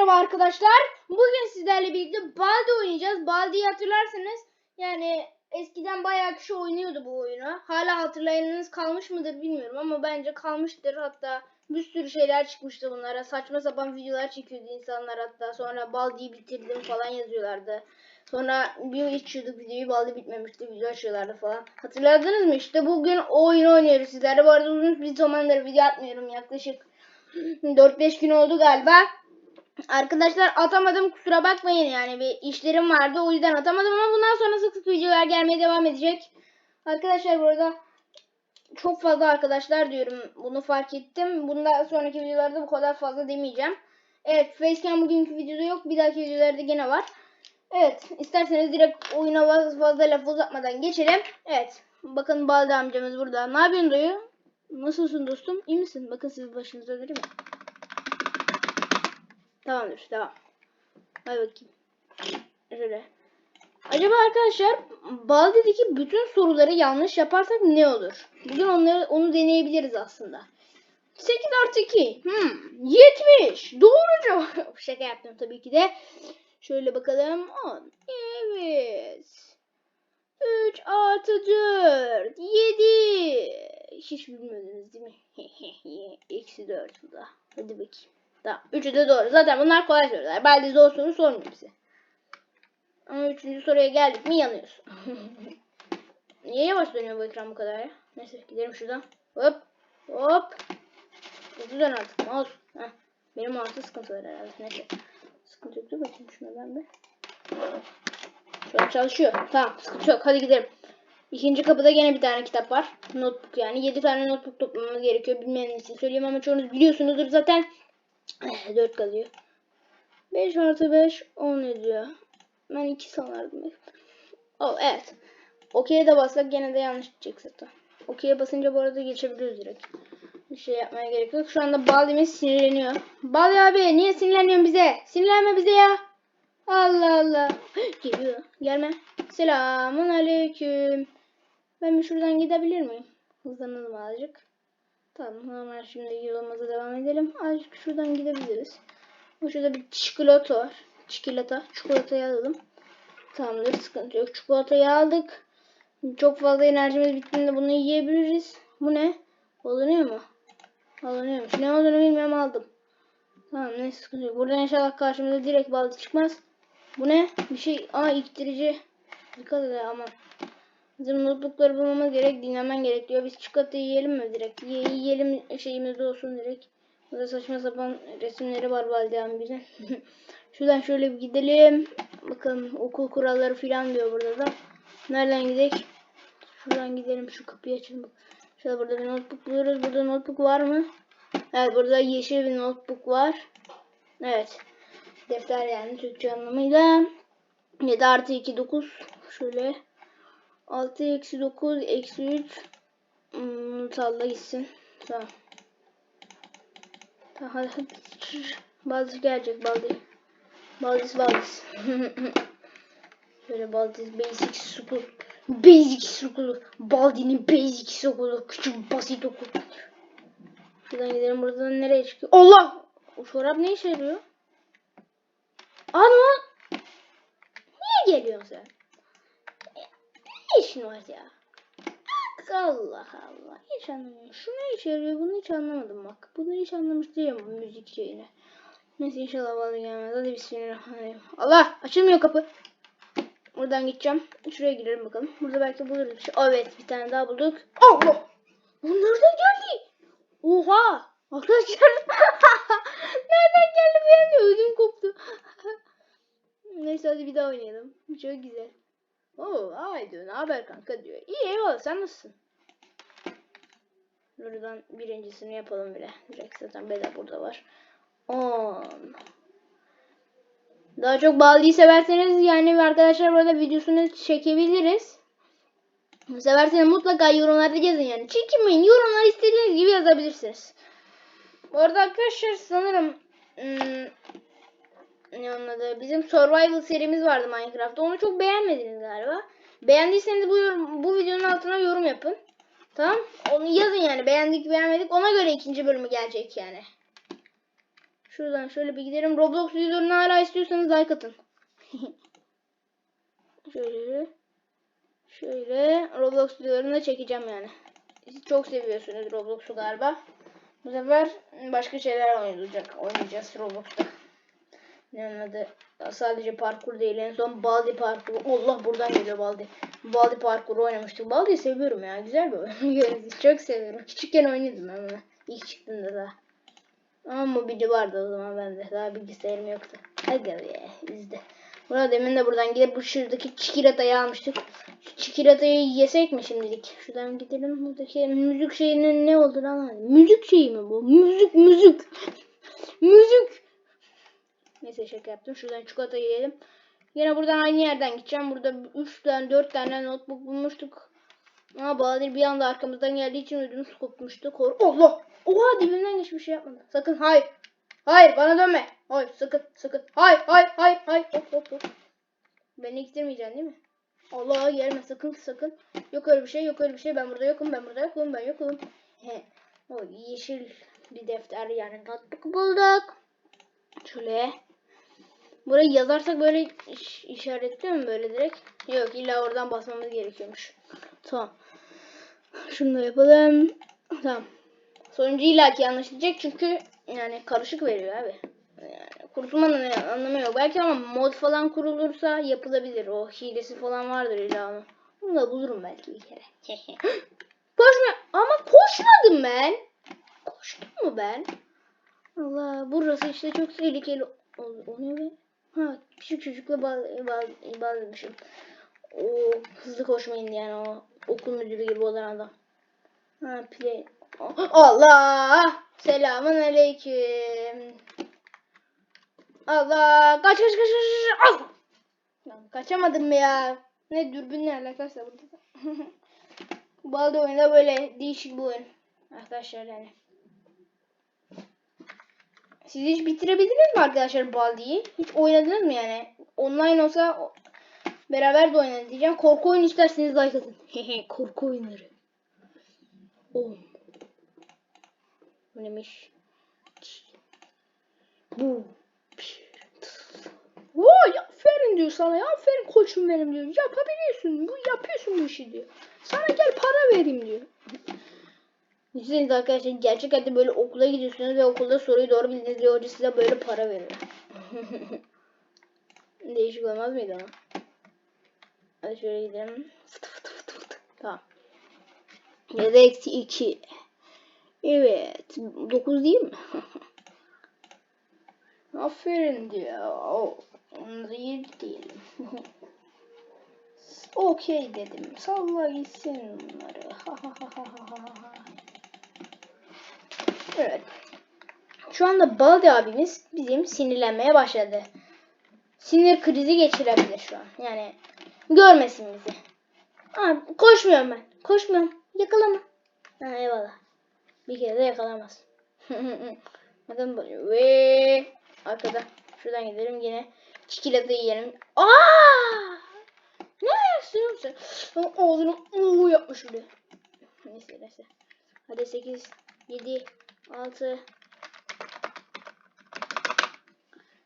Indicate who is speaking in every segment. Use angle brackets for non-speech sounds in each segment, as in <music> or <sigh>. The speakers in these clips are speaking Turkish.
Speaker 1: merhaba arkadaşlar. Bugün sizlerle birlikte Baldi oynayacağız. Baldi'yi hatırlarsanız yani eskiden bayağı kişi oynuyordu bu oyunu. Hala hatırlayanınız kalmış mıdır bilmiyorum ama bence kalmıştır. Hatta bir sürü şeyler çıkmıştı bunlara. Saçma sapan videolar çekiyordu insanlar hatta. Sonra Baldi'yi bitirdim falan yazıyorlardı. Sonra bir içiyorduk videoyu Baldi bitmemişti video açıyorlardı falan. Hatırladınız mı? İşte bugün o oyunu oynuyoruz sizlerle. Bu arada uzun bir zamandır video atmıyorum yaklaşık 4-5 gün oldu galiba. Arkadaşlar atamadım kusura bakmayın yani bir işlerim vardı o yüzden atamadım ama bundan sonra sık sık videolar gelmeye devam edecek. Arkadaşlar burada çok fazla arkadaşlar diyorum bunu fark ettim. Bundan sonraki videolarda bu kadar fazla demeyeceğim. Evet Facecam bugünkü videoda yok bir dahaki videolarda gene var. Evet isterseniz direkt oyuna fazla, fazla laf uzatmadan geçelim. Evet bakın Balda amcamız burada. Ne yapıyorsun dayı? Nasılsın dostum? İyi misin? Bakın siz başınıza değil mi? Tamamdır. Devam. Hadi bakayım. Şöyle. Acaba arkadaşlar Baldi'deki bütün soruları yanlış yaparsak ne olur? Bugün onları onu deneyebiliriz aslında. 8 artı 2. Hmm, 70. Doğru cevap. <laughs> Şaka yaptım tabii ki de. Şöyle bakalım. 10. Evet. 3 artı 4. 7. Hiç bilmiyordunuz değil mi? <laughs> Eksi 4 bu da. Hadi bakayım. Tamam. Üçü de doğru. Zaten bunlar kolay sorular. Baldi zor soru sormuyor bize. Ama üçüncü soruya geldik mi yanıyorsun. <laughs> Niye yavaş dönüyor bu ekran bu kadar ya? Neyse gidelim şuradan. Hop. Hop. Hızlı dön artık. Mouse. Heh. Benim mouse'da sıkıntı var herhalde. Neyse. Sıkıntı yok. Dur bakayım şuna ben de. Şu an çalışıyor. Tamam. Sıkıntı yok. Hadi gidelim. İkinci kapıda gene bir tane kitap var. Notebook yani. 7 tane notebook toplamamız gerekiyor. Bilmeyenler için söyleyeyim ama çoğunuz biliyorsunuzdur zaten. 4 kalıyor. 5 artı 5 10 ediyor. Ben 2 sanardım. Oh evet. Okey'e de bassak gene de yanlış gidecek zaten. Okey'e basınca bu arada geçebiliyoruz direkt. Bir şey yapmaya gerek yok. Şu anda Baldi'miz sinirleniyor. Baldi abi niye sinirleniyorsun bize? Sinirlenme bize ya. Allah Allah. Geliyor. Gelme. Selamun aleyküm. Ben bir şuradan gidebilir miyim? Hızlanalım azıcık. Tamam normal şimdi yolumuza devam edelim. Azıcık şuradan gidebiliriz. Şurada bir çikolata var. Çikolata. Çikolatayı alalım. Tamamdır sıkıntı yok. Çikolatayı aldık. Çok fazla enerjimiz bittiğinde bunu yiyebiliriz. Bu ne? Alınıyor mu? Alınıyormuş. Ne olduğunu bilmiyorum aldım. Tamam ne sıkıntı yok. Buradan inşallah karşımıza direkt baldı çıkmaz. Bu ne? Bir şey. Aa iktirici. Dikkat edin aman. Bizim notebookları bulmamız gerek, dinlemen gerek diyor. Biz çikolatayı yiyelim mi direkt? Ye, yiyelim şeyimizde olsun direkt. Burada saçma sapan resimleri var Valide abimizin. <laughs> Şuradan şöyle bir gidelim. Bakın okul kuralları falan diyor burada da. Nereden gidelim? Şuradan gidelim şu kapıyı açalım. Şurada burada bir notebook buluyoruz. Burada notebook var mı? Evet burada yeşil bir notebook var. Evet. Defter yani Türkçe anlamıyla. 7 artı 2 9. Şöyle. 6 eksi 9 eksi 3 hmm, salla gitsin. Tamam. Hadi. Baldız gelecek baldi. Baldız baldız. <laughs> Şöyle baldız basic school. Basic school. Baldi'nin basic school. Küçük basit okul. Şuradan gidelim buradan nereye çıkıyor? Allah! O çorap ne işe yarıyor? Ana! Niye geliyorsun sen? Ne işin var ya? Allah Allah. Hiç anlamıyorum. Şu ne işe yarıyor bunu hiç anlamadım bak. Bunu hiç anlamış değilim bu müzik şeyini. Neyse inşallah bana gelmez. Hadi bismillahirrahmanirrahim. Allah açılmıyor kapı. Buradan gideceğim. Şuraya girelim bakalım. Burada belki buluruz bir şey. Evet bir tane daha bulduk. Allah! Bu nereden geldi? Oha! Arkadaşlar. <laughs> nereden geldi bir anda ödüm koptu. <laughs> Neyse hadi bir daha oynayalım. Çok güzel. Oo, ay. Ne haber kanka diyor. İyi eyvallah sen nasılsın? Buradan birincisini yapalım bile. Direkt zaten beda burada var. 10. Daha çok Baldi'yi severseniz yani arkadaşlar burada videosunu çekebiliriz. Severseniz mutlaka yorumlarda yazın yani. Çekinmeyin. Yorumlar istediğiniz gibi yazabilirsiniz. Bu arada arkadaşlar sanırım hmm, ne onun adı? Bizim survival serimiz vardı Minecraft'ta. Onu çok beğenmediniz galiba. Beğendiyseniz bu bu videonun altına yorum yapın. Tamam? Onu yazın yani. Beğendik beğenmedik. Ona göre ikinci bölümü gelecek yani. Şu Şuradan şöyle bir gidelim. Roblox videolarını hala istiyorsanız like atın. <laughs> şöyle. Şöyle Roblox videolarını da çekeceğim yani. Siz çok seviyorsunuz Roblox'u galiba. Bu sefer başka şeyler oynayacak. Oynayacağız Roblox'ta. Adı? Sadece parkur değil. En son Baldi parkuru. Allah buradan geliyor Baldi. Baldi parkuru oynamıştık. Baldi'yi seviyorum ya. Güzel bir oyun. <laughs> Çok seviyorum. Küçükken oynadım ben bunu. İlk çıktığında da. Ama mobili vardı o zaman bende. Daha bilgisayarım yoktu. Hadi be izle. Burada demin de buradan gidip bu şuradaki çikolatayı almıştık. Şu çikolatayı yesek mi şimdilik? Şuradan gidelim. Buradaki müzik şeyinin ne olduğunu anlamadım. Müzik şeyi mi bu? Müzik müzik. müzik. Neyse şaka yaptım. Şuradan çikolata yiyelim. Yine buradan aynı yerden gideceğim. Burada 3 tane 4 tane notebook bulmuştuk. Ama Bahadır bir anda arkamızdan geldiği için ödümüz kopmuştu. Kor Allah! Oha dibimden hiçbir şey yapmadı. Sakın hayır. Hayır bana dönme. Hayır sakın sakın. Hayır hayır hayır hayır. Hop hop hop. Beni iktirmeyeceksin değil mi? Allah gelme sakın sakın. Yok öyle bir şey yok öyle bir şey. Ben burada yokum ben burada yokum ben yokum. He. O yeşil bir defter yani notebook bulduk. Şöyle. Burayı yazarsak böyle iş, işaretliyor mu böyle direkt? Yok illa oradan basmamız gerekiyormuş. Tamam. Şunu da yapalım. Tamam. Sonucu illaki yanlış diyecek çünkü yani karışık veriyor abi. Yani kurtulmanın anlamı yok. Belki ama mod falan kurulursa yapılabilir. O hilesi falan vardır illa onun. Bunu da bulurum belki bir kere. <laughs> Koşma ama koşmadım ben. Koştum mu ben? Allah burası işte çok tehlikeli. O, o ne be? Ha küçük çocukla bağ, bağ, bağlamışım. O hızlı koşmayın yani o okul müdürü gibi olan adam. Ha play. Allah! Selamun aleyküm. Allah! Kaç kaç kaç kaç! kaç. Al! Lan kaçamadım mı ya? Ne dürbünle alakası burada <laughs> da. Baldi oyunda böyle değişik bir oyun. Arkadaşlar yani. Siz hiç bitirebildiniz mi arkadaşlar Baldi'yi? Hiç oynadınız mı yani? Online olsa beraber de oynarız diyeceğim. Korku oyunu isterseniz like atın. <laughs> Hehe korku oyunları. Oh. Bu neymiş? Bu. Vay aferin diyor sana ya aferin koçum benim diyor. Yapabiliyorsun bu yapıyorsun bu işi diyor. Sana gel para vereyim diyor. Düşünsenize arkadaşlar gerçek hayatta böyle okula gidiyorsunuz ve okulda soruyu doğru bildiniz diye hoca size böyle para veriyor. <laughs> Değişik olmaz mıydı ama? Hadi şöyle gidelim. Fıtı fıtı fıtı fıtı. Tamam. Ya da eksi 2. Evet. 9 değil mi? <laughs> Aferin diyor. O, onu 7 diyelim. <laughs> Okey dedim. Salla gitsin bunları. Ha ha ha ha ha ha ha. Evet. Şu anda Baldi abimiz bizim sinirlenmeye başladı. Sinir krizi geçirebilir şu an. Yani görmesin bizi. Aa, koşmuyorum ben. Koşmuyorum. Yakalama. Ha, eyvallah. Bir kere de yakalamaz. <laughs> Bakın. Ve arkada. Şuradan gidelim yine. Çikolata yiyelim. Aa! Ne yapıyorsun sen? Ağzını uuu yapmış öyle. Neyse neyse. Hadi 8, 7, 6,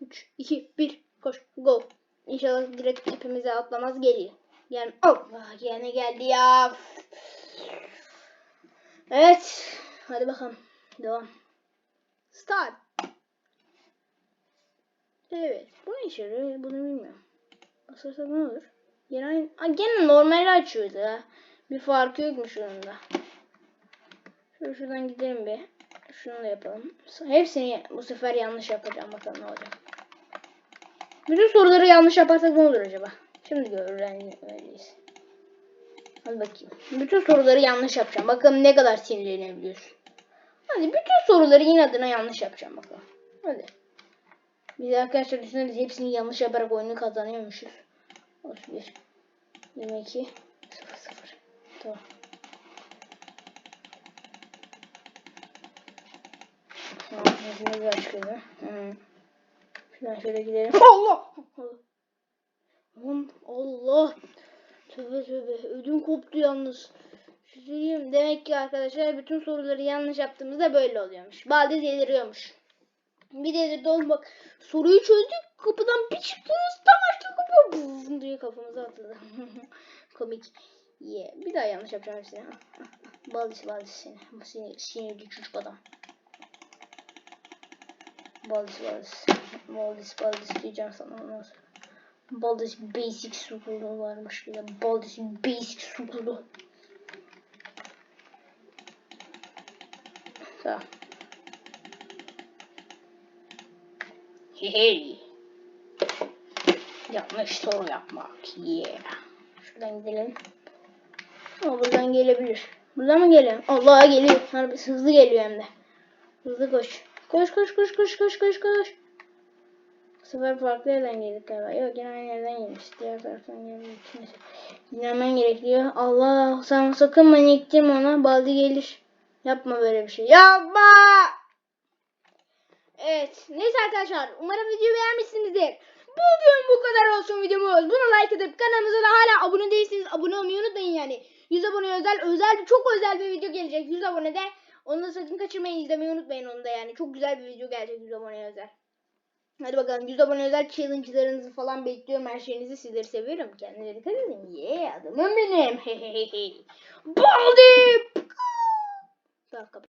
Speaker 1: 3, 2, 1. Koş. Go. İnşallah direkt hepimize atlamaz geliyor. Yani Allah yine geldi ya. Evet. Hadi bakalım. Devam. Start. Evet. Bu ne işe yarıyor? Bunu bilmiyorum. Basarsak ne olur? Yine aynı. Aa, gene normal açıyordu ha. Bir farkı yokmuş onda. Şöyle şuradan gidelim bir. Şunu da yapalım. Hepsini bu sefer yanlış yapacağım. Bakalım ne olacak. Bütün soruları yanlış yaparsak ne olur acaba? Şimdi öğreneceğiz. Hadi bakayım. Bütün soruları yanlış yapacağım. Bakalım ne kadar sinirlenebiliyorsun. Hadi bütün soruları inadına yanlış yapacağım bakalım. Hadi. Biz arkadaşlar düşünsenize hepsini yanlış yaparak oyunu kazanıyormuşuz. 31 22 0 0 Tamam. Tamam, hepsini bir açıklayayım. Hı. Şuradan şöyle gidelim. Allah! Allah! Tövbe tövbe. Ödüm koptu yalnız. Söyleyeyim. Demek ki arkadaşlar bütün soruları yanlış yaptığımızda böyle oluyormuş. Balde deliriyormuş. Bir dedirdi oğlum bak soruyu çözdük kapıdan bir çıktınız tam açtık kapı Bzzz diye kafamıza atıldı. <laughs> Komik. Yeah. Bir daha yanlış yapacağım hepsini. Baldis baldis seni. Seni sinirli çocuk adam. Baldis baldis. Baldis baldis diyeceğim sana ondan sonra. Baldis basic sukulu varmış bir de. Baldis basic sukulu. Tamam. Hey. Yanlış soru yapmak. Yeah. Şuradan gidelim. Ama buradan gelebilir. Buradan mı geliyor? Allah geliyor. Harbi hızlı geliyor hem de. Hızlı koş. Koş koş koş koş koş koş koş. Sefer farklı yerden geldik galiba. Yok yine aynı yerden gelmiş. Diğer taraftan gelmiş. Neyse. Dinlemen gerekiyor. Allah sen sakın ittirme ona. Baldi gelir. Yapma böyle bir şey. Yapma! Evet. Neyse arkadaşlar. Umarım videoyu beğenmişsinizdir. Bugün bu kadar olsun videomuz. Buna like edip kanalımıza da hala abone değilseniz abone olmayı unutmayın yani. 100 abone özel özel çok özel bir video gelecek 100 abonede. Onu da sakın kaçırmayın izlemeyi unutmayın onu da yani. Çok güzel bir video gelecek 100 abone özel. Hadi bakalım 100 abone özel challenge'larınızı falan bekliyorum. Her şeyinizi sizleri seviyorum. Kendinize dikkat edin. Yeah adamım benim. <laughs> Baldi! Tamam kapat.